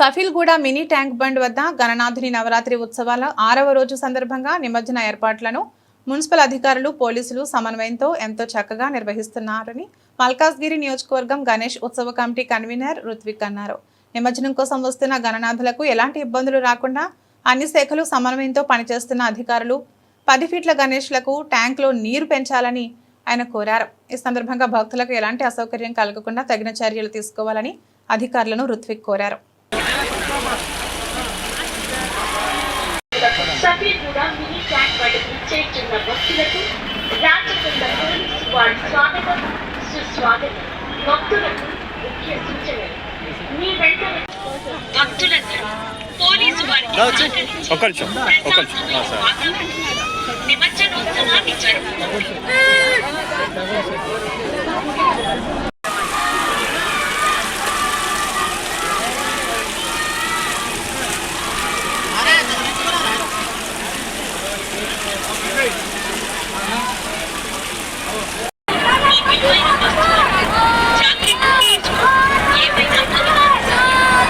Safilguda mini tank bund వద్ద గణనాథుని నవరాత్రి ఉత్సవాల ఆరవ రోజు సందర్భంగా నిమజ్జన ఏర్పాట్లను మున్సిపల్ అధికారులు పోలీసులు సమన్వయంతో ఎంతో చక్కగా నిర్వహిస్తున్నారని మల్కాజ్గిరి నియోజకవర్గం గణేష్ ఉత్సవ కమిటీ కన్వీనర్ రుత్విక్ అన్నారు. నిమజ్జనం కోసం వస్తున్న గణనాథులకు ఎలాంటి ఇబ్బందులు రాకుండా అన్ని శాఖలు సమన్వయంతో పనిచేస్తున్న అధికారులు పది ఫీట్ల గణేష్లకు ట్యాంక్లో నీరు పెంచాలని ఆయన కోరారు. ఈ సందర్భంగా భక్తులకు ఎలాంటి అసౌకర్యం కలగకుండా తగిన చర్యలు తీసుకోవాలని అధికారులను రుత్విక్ కోరారు సఫీర్గూడ మినీ ట్యాంక్ బయటకు రాచకొండ పోలీసు వారి స్వాగతం సుస్వాగతం. భక్తులకు ముఖ్య సూచనలు. మీ వెంట భక్తులందరూ పోలీసు వారికి నిమిషం. నిమిషం. నిమజ్జనోత్సవాన్ని జరుపుకోండి మీ విలువైన వస్తువులను జాగ్రత్తగా ఉంచుకోండి. ఏవైనా అనుమానాలు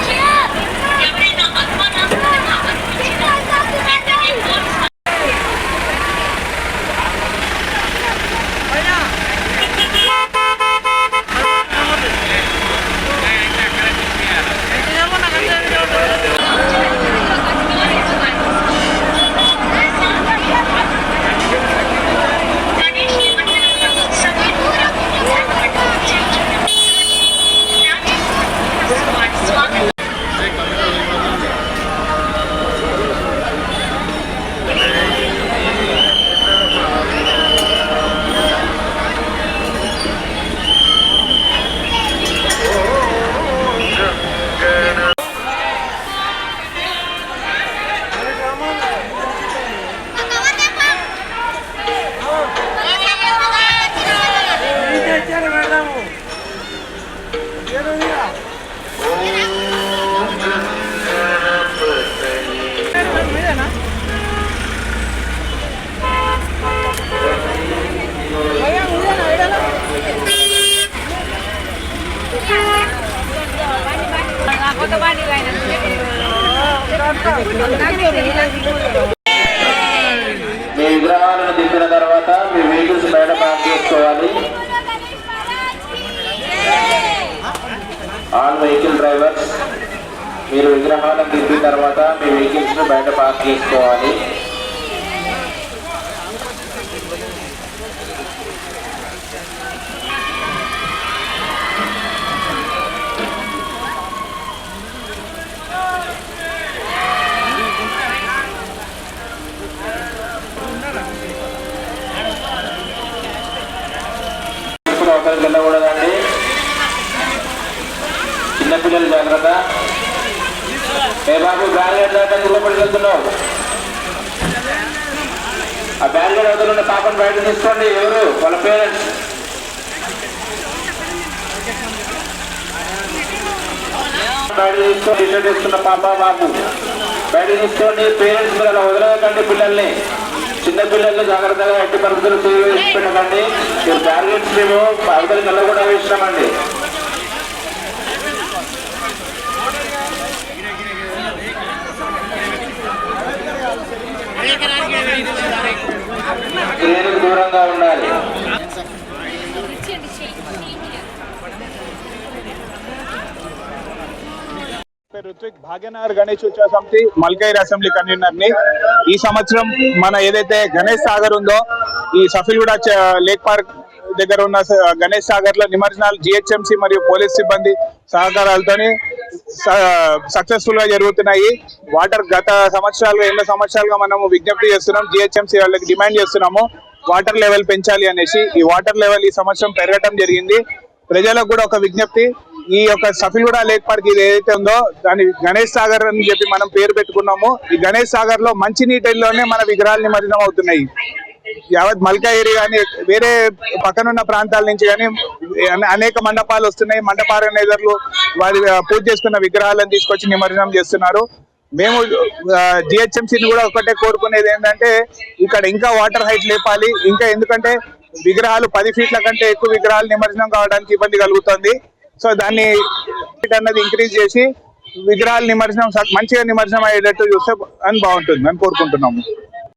చేయండి. ఎవరైనా అనుమానాస్పదంగా అనిపించినా వెంటనే పోలీసు గణేష్ నిమజ్జనంలో సఫీర్గూడ మినీ ట్యాంక్ బయటకు ఇచ్చేస్తున్న భక్తులకు రాచకొండ పోలీసు వారి స్వాగతం మీ విగ్రహాలను దింపిన తర్వాత మీ వెహికల్స్ బయట పార్క్ చేసుకోవాలి. ఆల్ వెహికల్ డ్రైవర్స్ మీరు విగ్రహాలను దింపిన తర్వాత మీ వెహికల్స్ బయట పార్క్ చేసుకోవాలి. ఇప్పుడు ఒకరికి వెళ్ళకూడదండి. చిన్నపిల్లలు జాగ్రత్త. ఏ బాబు బ్యారిగేట్ దాకా లోపలికి వెళ్తున్నావు? ఆ బ్యారిగేట్ అవతల ఉన్న పాపను బయట తీసుకోండి ఎవరు? వాళ్ళ పేరెంట్స్. బయట తీసుకోండి ఇట్లా తీసుకున్న పాప బాబు. బయట తీసుకోండి పేరెంట్స్ మీరు అలా వదలకండి పిల్లల్ని. చిన్న పిల్లల్ని జాగ్రత్తగా ఎట్టి పరిస్థితులు చేసి పెట్టకండి. మీరు బ్యారిగేట్స్ మేము అవతలి కళ్ళ కూడా వేసినామండి. క్రేన్కు దూరంగా ఉండాలి. పేరు రుత్విక్ భాగ్యనగర్ గణేష్ ఉత్సవ సమితి మల్కైర్ అసెంబ్లీ కన్వీనర్ని ఈ సంవత్సరం మన ఏదైతే గణేష్ సాగర్ ఉందో ఈ సఫిల్గూడ లేక్ పార్క్ దగ్గర ఉన్న గణేష్ సాగర్లో నిమజ్జనాలు జిహెచ్ఎంసి మరియు పోలీస్ సిబ్బంది సహకారాలతోని సక్సెస్ఫుల్గా జరుగుతున్నాయి. వాటర్ గత సంవత్సరాలుగా ఎన్నో సంవత్సరాలుగా మనము విజ్ఞప్తి చేస్తున్నాం జిహెచ్ఎంసి వాళ్ళకి డిమాండ్ చేస్తున్నాము వాటర్ లెవెల్ పెంచాలి అనేసి. ఈ వాటర్ లెవెల్ ఈ సంవత్సరం పెరగటం జరిగింది. ప్రజలకు కూడా ఒక విజ్ఞప్తి. ఈ యొక్క సఫిల్గూడ లేక్ పార్క్ ఇది ఏదైతే ఉందో దాని గణేష్ సాగర్ అని చెప్పి మనం పేరు పెట్టుకున్నాము. ఈ గణేష్ సాగర్లో మంచి నీటిలోనే మన విగ్రహాలు నిమజ్జనం అవుతున్నాయి. యావత్ మల్కాయిరి కానీ వేరే పక్కనున్న ప్రాంతాల నుంచి కానీ అనేక మండపాలు వస్తున్నాయి. మండపారనేదర్లు వారి పూజ చేసుకున్న విగ్రహాలను తీసుకొచ్చి నిమజ్జనం చేస్తున్నారు. మేము జిహెచ్ఎంసీని కూడా ఒకటే కోరుకునేది ఏంటంటే ఇక్కడ ఇంకా వాటర్ హైట్ లేపాలి. ఇంకా ఎందుకంటే విగ్రహాలు పది ఫీట్ల కంటే ఎక్కువ విగ్రహాలు నిమజ్జనం కావడానికి ఇబ్బంది కలుగుతుంది. సో దాన్ని అన్నది ఇంక్రీజ్ చేసి విగ్రహాలు నిమజ్జనం మంచిగా నిమజ్జనం అయ్యేటట్టు చూస్తే అని బాగుంటుంది. అని కోరుకుంటున్నాము.